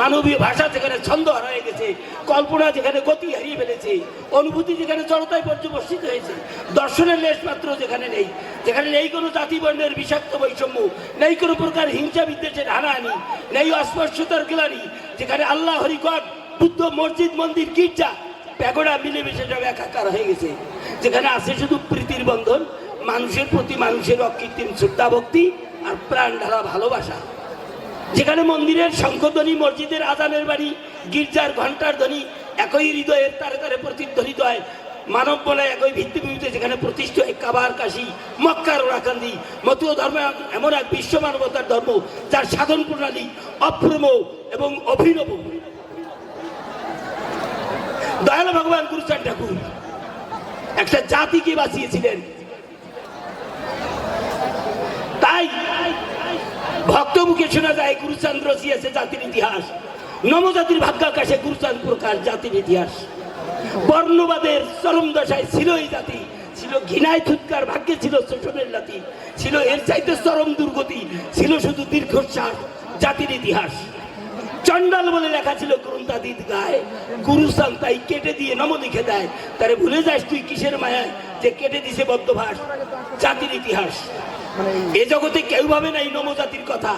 মানবীয় ভাষা যেখানে ছন্দ হারিয়ে গেছে, কল্পনা যেখানে গতি হারিয়ে ফেলেছে, অনুভূতি যেখানে জড়তায় পর্যবসিত হয়েছে, দর্শনের লেশ মাত্র যেখানে নেই যেখানে নেই কোনো জাতি বর্ণের বিষাক্ত বৈষম্য, নেই কোনো প্রকার হিংসা বিদ্বেষের হানাহানি, নেই অস্পর্শতার গ্লানি, যেখানে আল্লাহ হরিকট বুদ্ধ, মসজিদ, মন্দির, গির্জা, প্যাগোড়া মিলেমিশে সব একাকার হয়ে গেছে, যেখানে আছে শুধু প্রীতির বন্ধন, মানুষের প্রতি মানুষের অকৃত্রিম শ্রদ্ধা ভক্তি আর প্রাণ ঢালা ভালোবাসা। যেখানে মন্দিরের শঙ্খধ্বনি, মসজিদের আজানের বাড়ি গির্জার ঘণ্টার ধ্বনি, একই হৃদয়ের তারে তারে প্রতিধ্বনিত হয়। মানব বলে একই ভিত্তিভূমিতে যেখানে প্রতিষ্ঠিত হয় কাবার কাশি, মক্কার ওরাকান্দি মতীয় ধর্ম এমন এক বিশ্ব মানবতার ধর্ম যার সাধন প্রণালী অপ্রম এবং অভিনব। দয়াল ভগবান গুরুচাঁদ ঠাকুর একটা জাতিকে বাঁচিয়েছিলেন তাই ভক্ত মুখে শোনা যায় গুরুচান্দ রচিয়েছে জাতির ইতিহাস। নবজাতির ভাগ্যাকাশে গুরুচাঁদ প্রকাশ জাতির ইতিহাস? বর্ণবাদের চরম দশায় ছিল এই জাতি। ছিল ঘৃণায় থুৎকার, ভাগ্যে ছিল শোষণের জাতি ছিল এর চাইতে চরম দুর্গতি। ছিল শুধু দীর্ঘশ্বাস, জাতির ইতিহাস। চন্ডাল বলে লেখা ছিল গ্রন্থাদিত গায়ে গুরুস্থান তাই কেটে দিয়ে নম লিখে দেয়। তারে ভুলে যাস তুই কিসের মায়ায় যে কেটে দিছে বদ্ধভাস, জাতির ইতিহাস। এ জগতে কেউ ভাবে নাই নমজাতির কথা।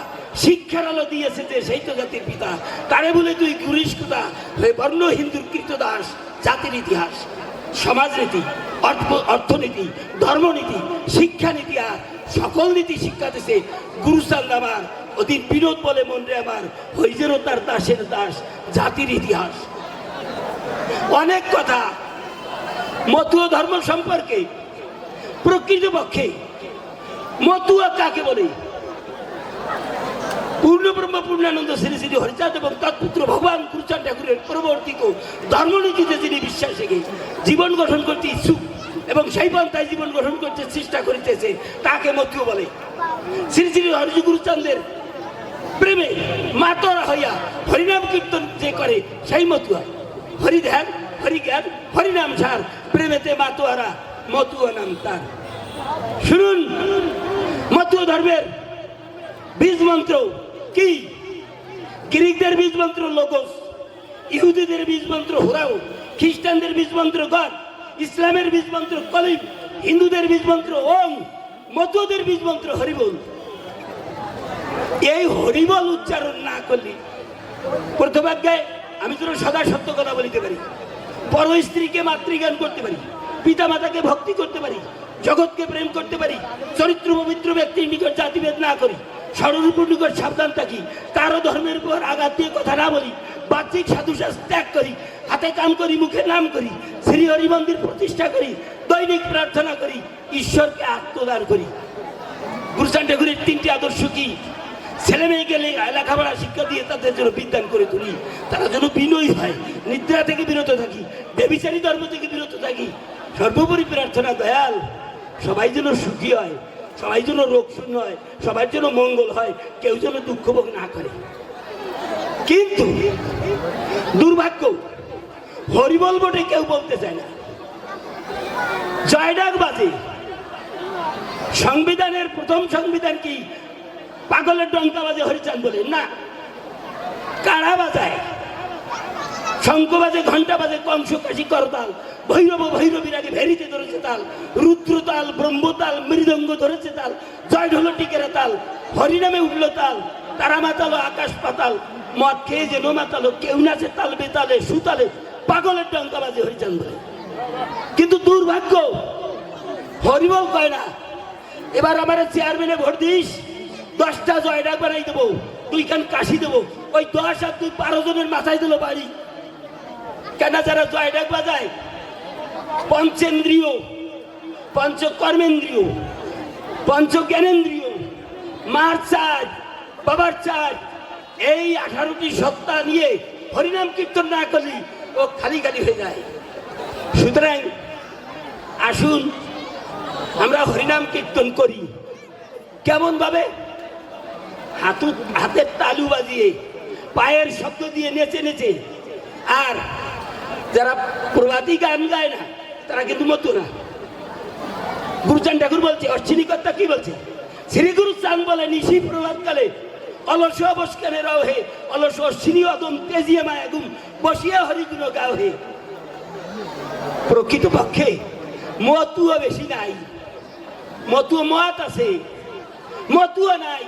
শিক্ষার আলো দিয়েছে যে সেই তো জাতির পিতা। তারে বলে তুই গুরিস কোথা? হয়ে বর্ণ হিন্দুর কীর্তদাস জাতির ইতিহাস। সমাজনীতি, অর্থ, অর্থনীতি, ধর্মনীতি, শিক্ষানীতি আর সকল নীতি শিক্ষা দিছে গুরুস্থান আমার অতি বিরোধ বলে মনরে আমার হইজেরও তার দাসের দাস, জাতির ইতিহাস। অনেক কথা মতুয় ধর্ম সম্পর্কে, প্রকৃতপক্ষে মতুয়া কাকে বলে? পূর্ণব্রহ্ম পূর্ণানন্দ, শ্রী শ্রী হরিচাঁদ এবং তৎপুত্র ভগবান গুরুচাঁদ ঠাকুরের পরবর্তীত ধর্মনীতিতে যিনি বিশ্বাস রেখে জীবন গঠন করতে ইচ্ছুক এবং সেই পন্থায় জীবন গঠন করতে চেষ্টা করিতেছে, তাকে মতুয় বলে। শ্রী শ্রী হরিজি গুরুচাঁদের প্রেমে মাতরা হইয়া হরিনাম কীর্তন যে করে, সেই মতুয়া। হরি ধ্যান, হরি জ্ঞান হরিনাম ছাড় প্রেমেতে মাতোয়ারা, মতুয়া নাম তার। শুনুন, মতুয়া ধর্মের বীজ মন্ত্র কি? গ্রিকদের বীজ মন্ত্র লোকস ইহুদিদের বীজ মন্ত্র হোরাও, খ্রিস্টানদের বীজ মন্ত্র গড ইসলামের বীজ মন্ত্র কলিম, হিন্দুদের বীজ মন্ত্র ওম মতুয়াদের বীজ মন্ত্র হরিবল। এই হরিবল উচ্চারণ না করলে প্রথমাধ্যায় আমি তোর সদা সত্য কথা বলিতে পারি। পর স্ত্রীকে মাতৃজ্ঞান করতে পারি পিতা মাতাকে ভক্তি করতে পারি, জগৎকে প্রেম করতে পারি, চরিত্র পবিত্র ব্যক্তির নিকট জাতিভেদ না করি, স্বরূপ নিকট সাবধান থাকি, কারও ধর্মের উপর আঘাত দিয়ে কথা না বলি, বাহ্যিক সাধুসাস ত্যাগ করি, হাতে কাম করি, মুখে নাম করি, শ্রী হরি মন্দির প্রতিষ্ঠা করি, দৈনিক প্রার্থনা করি, ঈশ্বরকে আত্মদান করি। গুরুচান ঠাকুরের তিনটি আদর্শ কি? ছেলে মেয়েকে লেখাপড়া শিক্ষা দিয়ে তাদের জন্য বিদ্যান করে তুলি। তারা যেন বিনয়ী হয়। নিদ্রা থেকে বিরত থাকি বেবিচারী ধর্ম থেকে বিরত থাকি। সর্বোপরি প্রার্থনা, দয়াল। সবাই যেন সুখী হয়, সবাই যেন রোগ শূন্য হয়, সবার যেন মঙ্গল হয়, কেউ যেন দুঃখ ভোগ না করে। কিন্তু দুর্ভাগ্য, হরিবল বটে কেউ বলতে চায় না। জয়ডাক বাজে। সংবিধানের প্রথম সংবিধান কি? পাগলের ডঙ্কা বাজে হরিচাঁদ বলে। না। কারা বাজায়। শঙ্খ বাজে ঘণ্টা বাজে কংস কাশি করতাল ভৈরব, ভৈরবীর আগে ভেরিতে ধরেছে তাল। রুদ্রতাল ব্রহ্মতাল মৃদঙ্গ ধরেছে তাল। জয় ঢোল টিকেরা তাল। হরিনামে উঠল তাল। তারা মাতালো, আকাশ পাতাল। মদ খেয়ে যে নো মাতালো, কেউ নাচে তাল বেতালে, সুতালে। পাগলের ডঙ্কা বাজে হরিচাঁদ বলে। কিন্তু দুর্ভাগ্য, হরিবল কয় না? এবার আমার চেয়ারম্যানে ভোট দিস। দশটা জয়ডাক বানাই দেবো, দুইখান কাশি দেবো। ওই দশ আর দুই বারো জনের মাথায় দিল বাড়ি। কেন যারা জয়ডাক বাজায়? পঞ্চেন্দ্রিয় পঞ্চ কর্মেন্দ্রিয় পঞ্চ জ্ঞানেন্দ্রিয় মার চাঁদ, বাবার চাঁদ, এই আঠারোটি সত্তা নিয়ে হরিনাম কীর্তন না করলি ও খালি খালি হয়ে যায়। সুতরাং আসুন, আমরা হরিনাম কীর্তন করি। কেমন ভাবে হাতু হাতের তালু বাজিয়ে, পায়ের শব্দ দিয়ে নেচে নেচে। আর যারা প্রভাতী গান গায় না, তারা কিন্তু মতো না। গুরুচান ঠাকুর বলছে অশ্বিনী কর্তা কি বলছে? শ্রী গুরু চান বলে নিশি প্রভাতকালে অলস অবস্কানে রাও হে অলস অশ্বিনী অদম তেজিয়ে মায়াগুম বসিয়া হরিগুণ গাও হে প্রকৃত পক্ষে মতুও বেশি নাই। মতুও মত আছে মতুও নাই।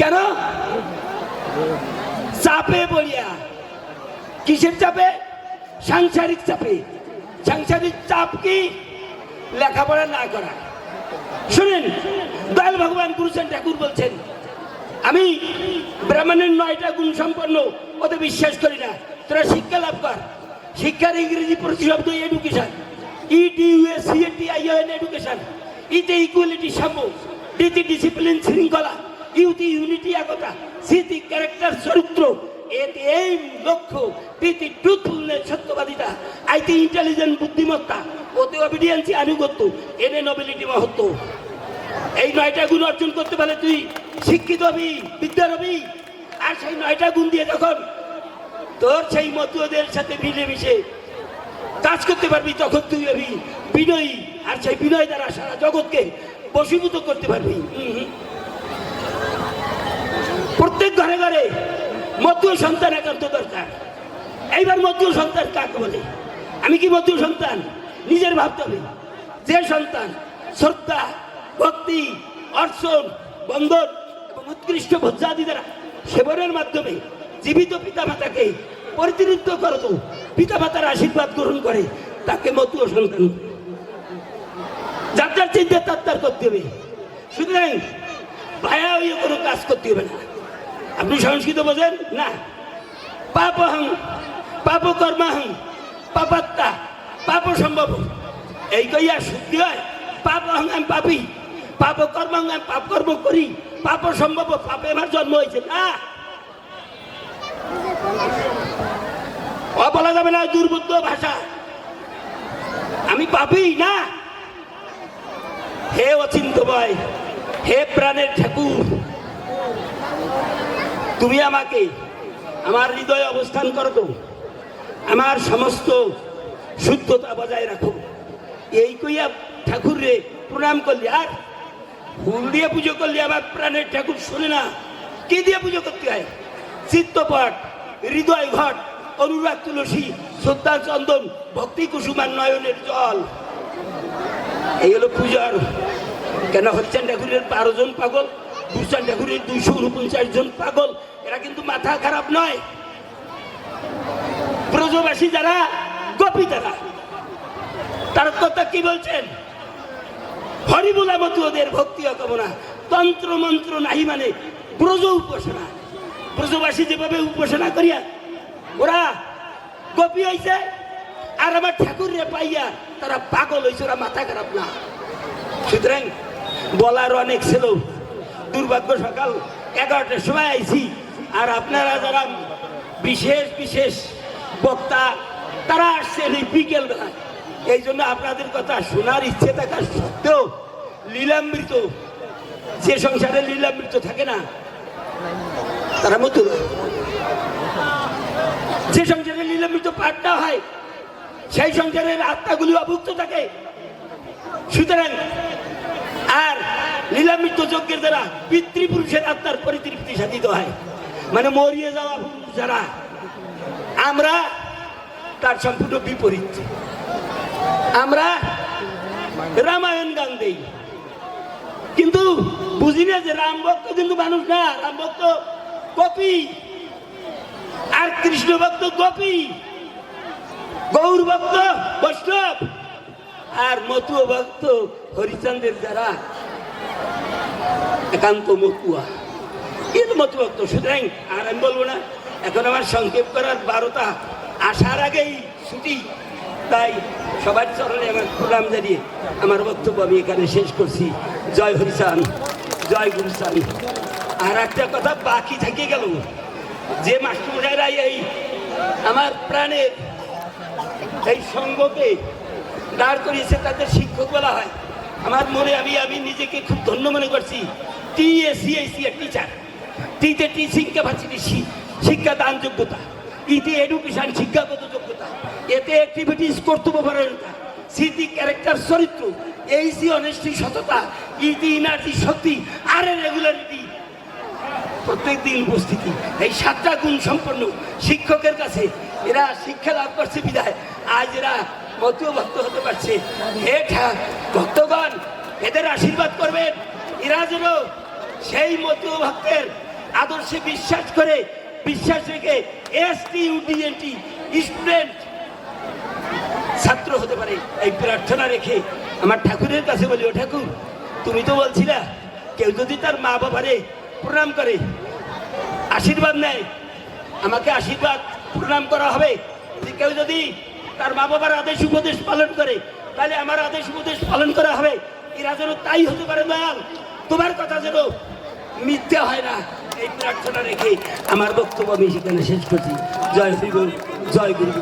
কেন? চাপে বলিয়া। কিসের চাপে? সাংসারিক চাপে। সাংসারিক চাপ কি? লেখাপড়া না করা। শুনেন, দয়াল ভগবান গুরুচেন ঠাকুর বলছেন, আমি ব্রাহ্মণের নয়টা গুণ সম্পন্ন, ওতে বিশ্বাস করি না। তোরা শিক্ষা লাভ কর। শিক্ষার ইংরেজি প্রতিশব্দ education E D US C T I N education ইতে ইকুয়ালিটি সাম্য ডিতে ডিসিপ্লিন শৃঙ্খলা। ইউতি ইউনিটি একতা। স্মৃতি ক্যারেক্টার চরিত্র এতে এই লক্ষ্য, প্রীতি ট্রুথফুলনেস সত্যবাদিতা আইতে ইন্টেলিজেন্ট বুদ্ধিমত্তা ওতে অবিডিয়েন্সি আনুগত্য, এনে নোবেলিটি মহত্ব। এই নয়টা গুণ অর্জন করতে পারলে তুই, শিক্ষিত হবি, বিদ্যার হবি, আর সেই নয়টা গুণ দিয়ে যখন তোর সেই মতুয়াদের সাথে মিলেমিশে কাজ করতে পারবি, তখন তুই হবি বিনয়ী, আর সেই বিনয় দ্বারা সারা জগৎকে বশীভূত করতে পারবি। হুম হুম। প্রত্যেক ঘরে ঘরে মতুয় সন্তান একান্ত দরকার। এইবার মতুয় সন্তান কাকে বলে? আমি কি মতুয় সন্তান? নিজের ভাবতে হবে। যে সন্তান শ্রদ্ধা, ভক্তি, অর্চন বন্ধন এবং উৎকৃষ্ট ভোজ্যাদি দ্বারা সেবনের মাধ্যমে জীবিত পিতা পিতামাতাকে পরিতৃপ্ত করত পিতামাতার আশীর্বাদ গ্রহণ করে, তাকে মতুয় সন্তান। যার যার চিন্তা তার তার করতে হবে। সুতরাং ভায়া হয়ে কোনো কাজ করতে হবে না। আপনি সংস্কৃত বোঝেন? না। পাপহং পাপ কর্মাহং পাপাত্তা পাপ সম্ভব। এই কইয়া শুদ্ধি হয়, পাপ অহং আমি পাপি, পাপ কর্ম আমি পাপ কর্ম করি, পাপ সম্ভব, পাপে আমার জন্ম হয়েছে। না। বলা যাবে না, দুর্বুদ্ধ ভাষা। আমি পাপি, না। হে অচিন্ত ভয় হে প্রাণের ঠাকুর তুমি আমাকে আমার হৃদয়ে অবস্থান করো আমার সমস্ত শুদ্ধতা বজায় রাখো। এই কইয়া ঠাকুর রে প্রণাম করলি। আর ফুল দিয়ে পুজো করলি আমার প্রাণের ঠাকুর শুনে না। কি দিয়ে পুজো করতে হয়? চিত্তপট, হৃদয় ঘট, অনুরাগ তুলসী, শ্রদ্ধা চন্দন, ভক্তি কুসুমার নয়নের জল। এই হলো পূজার। কেন হচ্ছেন ঠাকুরের বারো জন পাগল? দুইশো উনপঞ্চাশ জন পাগল, এরা কিন্তু মাথা খারাপ নয়। ব্রজবাসী যারা, গোপী তারা। তার কথা কি বলছেন? হরিবুলা মতো ওদের ভক্তি অকামনা তন্ত্র মন্ত্র নাহি মানে ব্রজ উপাসনা। ব্রজবাসী যেভাবে উপাসনা করিয়া, ওরা গোপী হয়েছে আর আমার ঠাকুর পাইয়া তারা পাগল হয়েছে ওরা মাথা খারাপ না। সুতরাং বলার অনেক ছিল। দুর্ভাগ্য সকাল এগারোটার সময় আইছি। আর আপনারা যারা বিশেষ বিশেষ বক্তা, তারা আসছেন এই বিকেল বেলায় এই জন্য আপনাদের কথা শোনার ইচ্ছে থাকা সত্ত্বেও লীলামৃত, যে সংসারে লীলামৃত থাকে না, তারা মতো যে সংসারে লীলামৃত পাঠটা হয়, সেই সংসারের আত্মাগুলি অভুক্ত থাকে। সুতরাং আর লীলামৃত যজ্ঞের দ্বারা পিতৃপুরুষের আত্মার পরিতৃপ্তি সাধিত হয়। মানে মরিয়ে যাওয়া যারা, আমরা তার সম্পূর্ণ বিপরীত। আমরা রামায়ণ গান দেই। কিন্তু বুঝি না যে রাম ভক্ত কিন্তু মানুষ না, রাম ভক্ত কপি। আর কৃষ্ণ ভক্ত গোপী গৌর ভক্ত বৈষ্ণব। আর মতুয়া ভক্ত হরিচন্দ্রের যারা একান্ত মতুয়া এর মতো সুতরাং আর আমি বলব না, এখন আমার সংক্ষেপ করার বারোটা আসার আগেই ছুটি। তাই সবার চরণে আমার প্রণাম জানিয়ে আমার বক্তব্য আমি এখানে শেষ করছি। জয় হরিচান জয় গুরুচান আর একটা কথা বাকি থেকে গেল। যে মাস্টারমশাইরা এই আমার প্রাণের এই সঙ্গকে দাঁড় করিয়েছে, তাদের শিক্ষক বলা হয়। আমার মনে আমি আমি নিজেকে খুব ধন্য মনে করছি। T A C A C এর টিচার টিতে ক্যাপাসিটি শিক্ষা দান যোগ্যতা। ইতে এডুকেশন শিক্ষাগত যোগ্যতা। এতে অ্যাক্টিভিটিস কর্তব্যপরায়ণতা স্মৃতি ক্যারেক্টার চরিত্র এই সি অনেস্টি সততা, ইতি ইনার্জি শক্তি, আর রেগুলারিটি প্রত্যেক দিন উপস্থিতি। এই সাতটা গুণ সম্পন্ন শিক্ষকের কাছে এরা শিক্ষা লাভ করছে বিদায় আজ এরা মতীয় ভক্ত হতে পারছে। হে ভক্তগণ এদের আশীর্বাদ করবেন। এরা যেন সেই মতীয় ভক্তের আদর্শে বিশ্বাস করে, বিশ্বাস রেখে এস টি ইউডিএনটি স্টুডেন্ট ছাত্র হতে পারে। এই প্রার্থনা রেখে আমার ঠাকুরের কাছে বলি ও ঠাকুর, তুমি তো বলছিলা, কেউ যদি তার মা বাবারে প্রণাম করে, আশীর্বাদ নেয়, আমাকে আশীর্বাদ প্রণাম করা হবে। কেউ যদি তার মা বাবার আদেশ উপদেশ পালন করে। তাহলে আমার আদেশ উপদেশ পালন করা হবে। এরা যেন তাই হতে পারে দয়াল। তোমার কথা যেন মিথ্যা হয় না। এই প্রার্থনা রেখে আমার বক্তব্য আমি সেখানে শেষ করছি। জয় শ্রী গুরু, জয় গুরু।